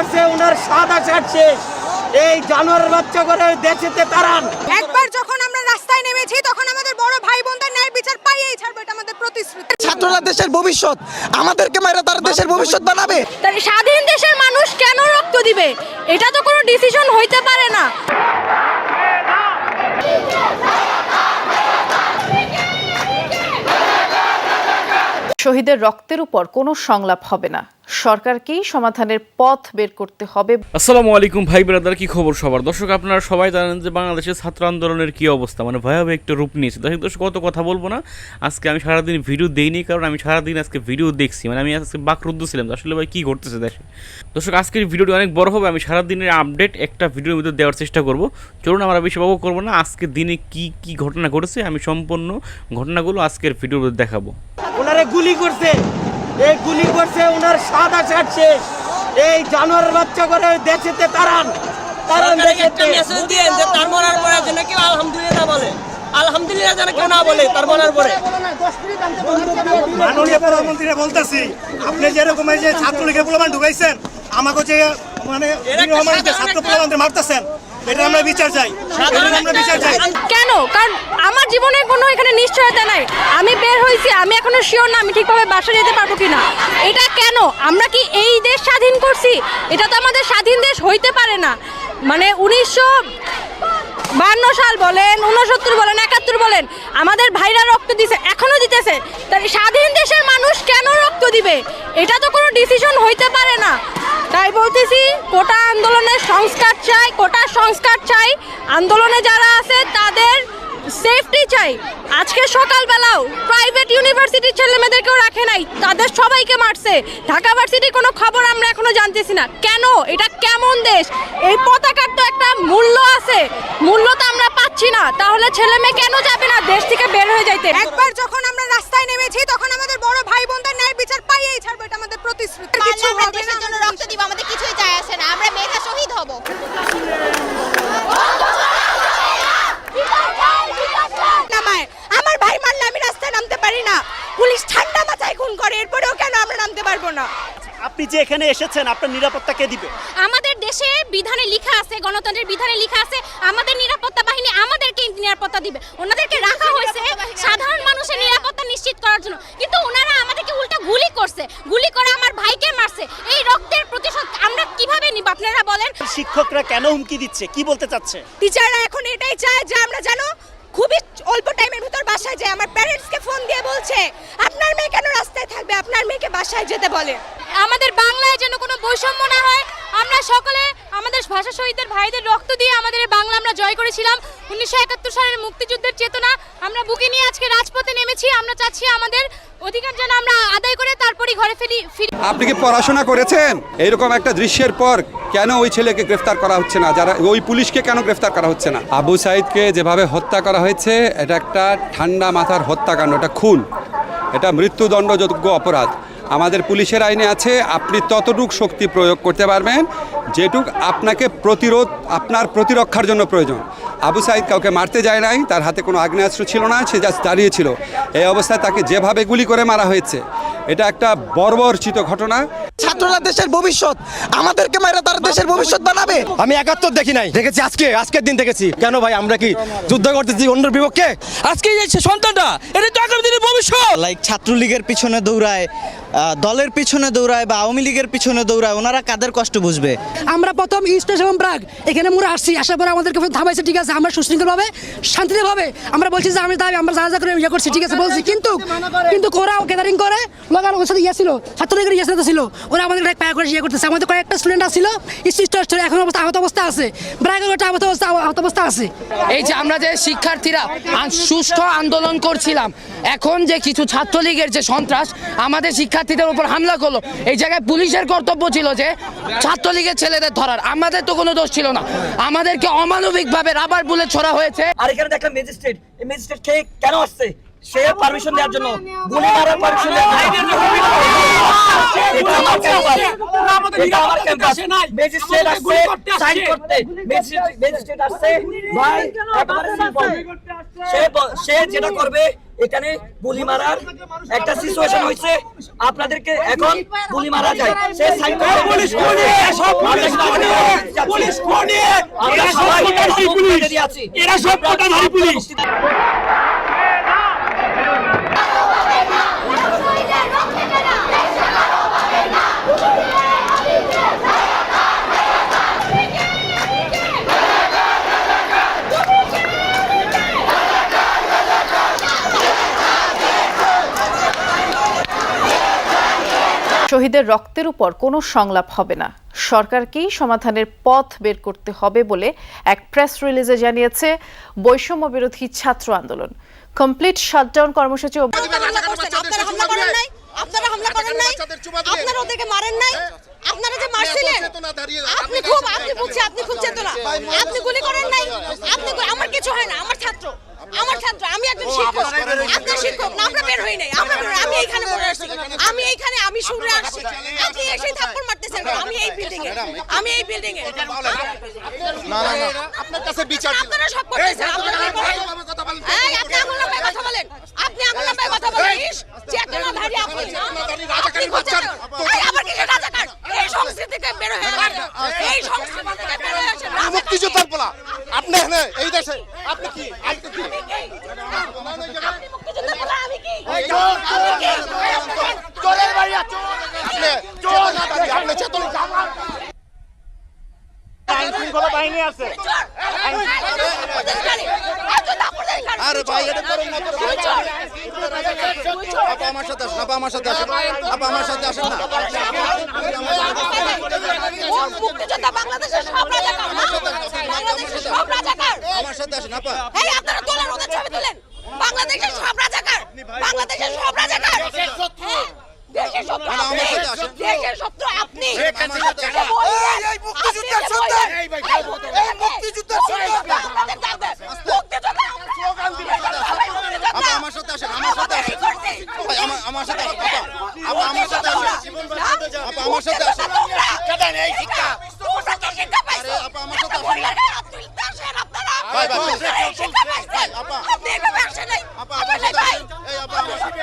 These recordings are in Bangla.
করছে ওনার সাদা শার্ট শেষ। এই জানোয়ার বাচ্চা করে দেশেতে তারান একবার যখন আমরা রাস্তায় নেমেছি তখন আমাদের বড় ভাই বোনদের ন্যায় বিচার পাইয়েই ছাড়বো এটা আমাদের প্রতিশ্রুতি। ছাত্ররা দেশের ভবিষ্যৎ। আমাদেরকে মাইরা তারা দেশের ভবিষ্যৎ বানাবে। তাই স্বাধীন দেশের মানুষ কেন রক্ত দিবে? এটা তো কোনো ডিসিশন হইতে পারে না। শহীদের রক্তের উপর কোনো সংলাপ হবে না। সরকারকেই সমাধানের পথ বের করতে হবে। আসসালামু আলাইকুম ভাই ব্রাদার কি খবর সবার? দর্শক আপনারা সবাই জানেন যে বাংলাদেশের ছাত্র আন্দোলনের কি অবস্থা। মানে ভয়াবহ একটা রূপ নিয়েছে। দর্শক দর্শক কত কথা বলব না। আজকে আমি সারাদিন ভিডিও দেইনি কারণ আমি সারাদিন আজকে ভিডিও দেখছি। মানে আমি আজকে বাকরুদ্ধ ছিলাম যে আসলে ভাই কী ঘটতেছে দেশে। দর্শক আজকের ভিডিওটি অনেক বড় হবে। আমি সারাদিনের আপডেট একটা ভিডিওর ভিতরে দেওয়ার চেষ্টা করব। চলুন আমরা বেশি বাবু করব না। আজকে দিনে কি কি ঘটনা ঘটেছে আমি সম্পূর্ণ ঘটনাগুলো আজকের ভিডিওর মধ্যে দেখাবো। ওনারে গুলি করছে। এই গুলি করছে ওনার সাদা শার্ট শেষ। এই জানোয়ার বাচ্চা করে দেশেতে তারান। তারান দেশেতে। মেসেজ দিয়েন যে তার মরার পরে যেন কেউ আলহামদুলিল্লাহ বলে। আলহামদুলিল্লাহ যেন কেউ না বলে তার মরার পরে। মাননীয় প্রধানমন্ত্রীরা বলতেছি আপনি যেরকম এই যে ছাত্রলীগের প্রমাণ ঢুকাইছেন আমাকে যে মানে ছাত্র প্রমাণদের মারতেছেন এটা আমরা বিচার চাই। আমরা বিচার চাই। কেন? কারণ আমার জীবনে কোনো এখানে নিশ্চয়তা নাই। আমি বের হয়েছি আমি এখনও শিওর না আমি ঠিকভাবে বাসা যেতে পারব কিনা। এটা কেন? আমরা কি এই দেশ স্বাধীন করছি? এটা তো আমাদের স্বাধীন দেশ হইতে পারে না। মানে উনিশশো বান্ন সাল বলেন উনসত্তর বলেন একাত্তর বলেন আমাদের ভাইরা রক্ত দিছে এখনও দিতেছে। তাই স্বাধীন দেশের মানুষ কেন রক্ত দিবে? এটা তো কোনো ডিসিশন হইতে পারে না। তাই বলতেছি কোটা আন্দোলনের সংস্কার চাই কোটা সংস্কার চাই আন্দোলনে যারা আছে তাদের সেফটি চাই। আজকে সকালবেলাও প্রাইভেট ইউনিভার্সিটির ছেলেমেয়েদেরকেও রাখে নাই তাদের সবাইকে মারছে। ঢাকা ভার্সিটির কোনো খবর আমরা এখনও জানতেছি না। কেন? এটা কেমন দেশ? এই পতাকার তো একটা মূল্য আছে। মূল্য তো আমরা পাচ্ছি না। তাহলে ছেলে মেয়ে কেন যাবে না দেশ থেকে বের হয়ে যাইতে? একবার যখন আমরা রাস্তায় নেমেছি তখন আমাদের বড় ভাই বোনদের ন্যায় বিচার পাইয়েই ছাড়বো। এটা আমাদের প্রতিশ্রুতি। কিছু হবে না দেশের জন্য রক্ত দিব আমাদের কিছুই যায় আসে না। আমরা মেধা শহীদ হব নামায় আমার ভাই মারলে আমি রাস্তায় নামতে পারি না পুলিশ ঠান্ডা মাথায় খুন করে এরপরেও কেন আমরা নামতে পারব না আপনি যে এখানে এসেছেন আপনার নিরাপত্তা কে দিবে? আমাদের দেশে বিধানে লেখা আছে গণতন্ত্রের বিধানে লেখা আছে আমাদের নিরাপত্তা বাহিনী আমাদেরকে নিরাপত্তা দিবে। ওনাদেরকে রাখা হয়েছে সাধারণ মানুষের নিরাপত্তা নিশ্চিত করার জন্য। কিন্তু ওনারা আমাদেরকে উল্টা গুলি করছে। গুলি করে আমার ভাইকে মারছে। এই রক্তের প্রতিশোধ আমরা কীভাবে নিব আপনারা বলেন? শিক্ষকরা কেন হুমকি দিচ্ছে? কি বলতে চাচ্ছে? টিচাররা এখন এটাই চায় যে আমরা জানো খুবই অল্প টাইমের ভিতর বাসায় যায়। আমার প্যারেন্টসকে ফোন দিয়ে বলছে, আপনার মেয়ে কেন রাস্তায় থাকবে? আপনার মেয়েকে বাসায় যেতে বলে। আমাদের বাংলায় যেন কোনো বৈষম্য না হয় আমরা সকলে আমাদের ভাষা শহীদদের ভাইদের রক্ত দিয়ে আমাদের বাংলা আমরা জয় করেছিলাম। উনিশশো একাত্তর সালের মুক্তিযুদ্ধের চেতনা আমরা বুকে নিয়ে আজকে রাজপথে নেমেছি। আমরা চাচ্ছি আমাদের অধিকার যেন আমরা আদায় করে তারপরই ঘরে ফিরি ফিরি আপনি কি পড়াশোনা করেছেন? এইরকম একটা দৃশ্যের পর কেন ওই ছেলেকে গ্রেফতার করা হচ্ছে না? যারা ওই পুলিশকে কেন গ্রেফতার করা হচ্ছে না? আবু সাইদকে যেভাবে হত্যা করা হয়েছে এটা একটা ঠান্ডা মাথার হত্যাকাণ্ড এটা খুন। এটা মৃত্যুদণ্ডযোগ্য অপরাধ। আমাদের পুলিশের আইনে আছে, আপনি ততটুক শক্তি প্রয়োগ করতে পারবেন, যেটুক আপনাকে প্রতিরোধ, আপনার প্রতিরক্ষার জন্য প্রয়োজন। আবু সাইদ কাউকে মারতে যায় নাই, তার হাতে কোনো আগ্নেয়াস্ত্র ছিল না, সে জাস্ট দাঁড়িয়েছিল এই অবস্থায় তাকে যেভাবে গুলি করে মারা হয়েছে এটা একটা বর্বরচিত ঘটনা। ছাত্ররা দেশের ভবিষ্যৎ আমাদেরকে মাইরা তারা দেশের ভবিষ্যৎ বানাবে। আমি একাত্তর দেখি নাই দেখেছি আজকে আজকের দিন দেখেছি। কেন ভাই আমরা কি যুদ্ধ করতেছি অন্যের বিপক্ষে? আজকে যে সন্তানটা এটা তো আগামী দিনের ভবিষ্যৎ। লাইক ছাত্রলীগের পিছনে দৌড়ায় দলের পিছনে দৌড়ায় বা আওয়ামী লীগের পিছনে দৌড়ায় ওনারা কাদের কষ্ট বুঝবে? আমরা প্রথম ইস্ট এবং প্রাগ এখানে মোরা আসছি আসার পরে আমাদেরকে থামাইছে ঠিক আছে আমরা সুশৃঙ্খলভাবে শান্তিভাবে আমরা বলছি যে আমি তাই আমরা যা যা করে ইয়ে করছি ঠিক আছে বলছি। কিন্তু কিন্তু ওরা গ্যাদারিং করে লগার ওর সাথে ইয়ে ছিল ইয়ে সাথে ছিল। ওরা আমাদের পায়ে করে ইয়ে করতেছে। আমাদের কয়েকটা স্টুডেন্ট ছিল স্টিচ এখন অবস্থা আহত অবস্থা আছে। ব্রাগের ওটা আহত অবস্থা আহত অবস্থা আছে। এই যে আমরা যে শিক্ষার্থীরা সুষ্ঠু আন্দোলন করছিলাম এখন যে কিছু ছাত্রলীগের যে সন্ত্রাস আমাদের শিক্ষার্থীদের উপর হামলা করল। এই জায়গায় পুলিশের কর্তব্য ছিল যে ছাত্রলীগের ছেলেদের ধরার। আমাদের তো কোনো দোষ ছিল না। আমাদেরকে অমানবিকভাবে রাবার বুলেট ছোড়া হয়েছে। আর এখানে দেখলাম ম্যাজিস্ট্রেট এই ম্যাজিস্ট্রেট কে কেন আসছে? সে পারমিশন দেওয়ার জন্য গুলি মারার পারমিশন। সে যেটা করবে এখানে গুলি মারার একটা সিচুয়েশন হয়েছে। আপনাদেরকে এখন গুলি মারা যায়। সে সাইন করবে। পুলিশ কোনে আমরা সবাই আছি। এরা সব কোটাধারী পুলিশ। শহীদের রক্তের উপর কোনো সংলাপ হবে না। সরকারকেই সমাধানের পথ বের করতে হবে বলে এক প্রেস রিলিজে জানিয়েছে বৈষম্য বিরোধী ছাত্র আন্দোলন। কমপ্লিট শাটডাউন কর্মসূচি অব- আপনারা হামলা করেন নাই? আপনারা হামলা করেন নাই? আপনারা ওদেরকে মারেন নাই? আপনারা যে মারছিলেন? আপনি খুব আপনি বুঝছি আপনি খুব চেতনা। আপনি গুলি করেন নাই? আপনি আমার কিছু হয় না আমার ছাত্র। আমার ছাত্র আমি একজন শিক্ষক। আপনার শিক্ষক না আমরা বের হই নাই। আমরা বের আমি এখানে পড়ে আসছি আমি এইখানে আমি শুনে আসছি। আপনি এসে থাপ্পড় মারতেছেন আমি এই বিল্ডিং এ আমি এই বিল্ডিং এ না না না। আপনার কাছে বিচার আপনারা সব করতেছেন। আপনারা কি করেন এই আপনি আঙুল নামায় কথা বলেন। আপনি আঙুল নামায় কথা বলেন। চেতনাধারী আপনি। চেতনা- এই আবার কি রাজাকার? এই সংস্কৃতি থেকে বের হয়ে এই সংস্কৃতি থেকে বের হয়ে আসেন মুক্তিযোদ্ধার পোলা আপনি এখানে এই দেশে আপনি কি আপনি কি আপনি মুক্তিযুদ্ধ বলে আমি কি চোরের বাড়ি আপনি চেতনাধারী, আপনি চেতনা আইন আছে। আরে ভাই এটা করেন না তো আপা আমার সাথে আসেন আপা আমার সাথে আসেন। আপা আমার সাথে আসেন না। মুক্তিযোদ্ধা? বাংলাদেশের সব রাজাকার। বাংলাদেশের সব রাজাকার। আমার সাথে আসেন আপা। এই আপনারা তোলেন ওদের ছবি তোলেন। বাংলাদেশের সব রাজাকার। বাংলাদেশের সব রাজাকার। হ্যাঁ, দেশের। দেশের আপনি? আমার সাথে আসেন আমার সাথে আসেন। ভাই আমার আমার সাথে আসেন আমার সাথে আসেন। সাথে আসেন। সাথে আসেন। বললেন, এই আব্দুল দাসের আপনারা ভাই, ভাই, ভাই। আপনারা এই শিক্ষা পাইছেন আপা। আপনি এভাবে আসেন নাই আপা আমার আসেন সাথে নাই, ভাই। আসেন এই আপা আমার সাথে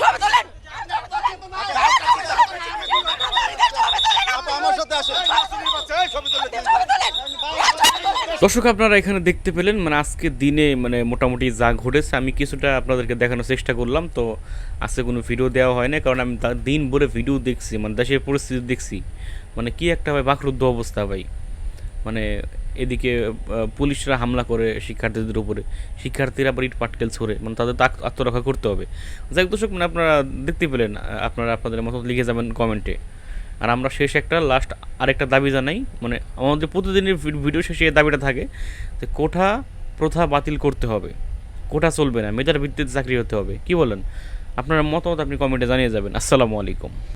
ছবি তোলেন আপা আমার সাথে আসেন ছবি তোলেন দর্শক, আপনারা এখানে দেখতে পেলেন মানে আজকে দিনে মানে মোটামুটি যা ঘটেছে, আমি কিছুটা আপনাদেরকে দেখানোর চেষ্টা করলাম, তো আজকে কোনো ভিডিও দেওয়া হয় না কারণ আমি দিন ভরে ভিডিও দেখছি মানে দেশের পরিস্থিতি দেখছি। মানে কি একটা ভাই বাকরুদ্ধ অবস্থা ভাই। মানে এদিকে পুলিশরা হামলা করে শিক্ষার্থীদের উপরে। শিক্ষার্থীরা আবার ইট পাটকেল ছড়ে মানে তাদের তো আত্মরক্ষা করতে হবে। যাই দর্শক মানে আপনারা দেখতে পেলেন আপনারা আপনাদের মতো লিখে যাবেন কমেন্টে। আর আমরা শেষ একটা লাস্ট আরেকটা দাবি জানাই। মানে আমাদের প্রতিদিনের ভিডিও শেষে এই দাবিটা থাকে যে কোঠা প্রথা বাতিল করতে হবে। কোঠা চলবে না মেজার ভিত্তিতে চাকরি হতে হবে। কি বলেন? আপনার মতামত আপনি কমেন্টে জানিয়ে যাবেন। আসসালামু আলাইকুম।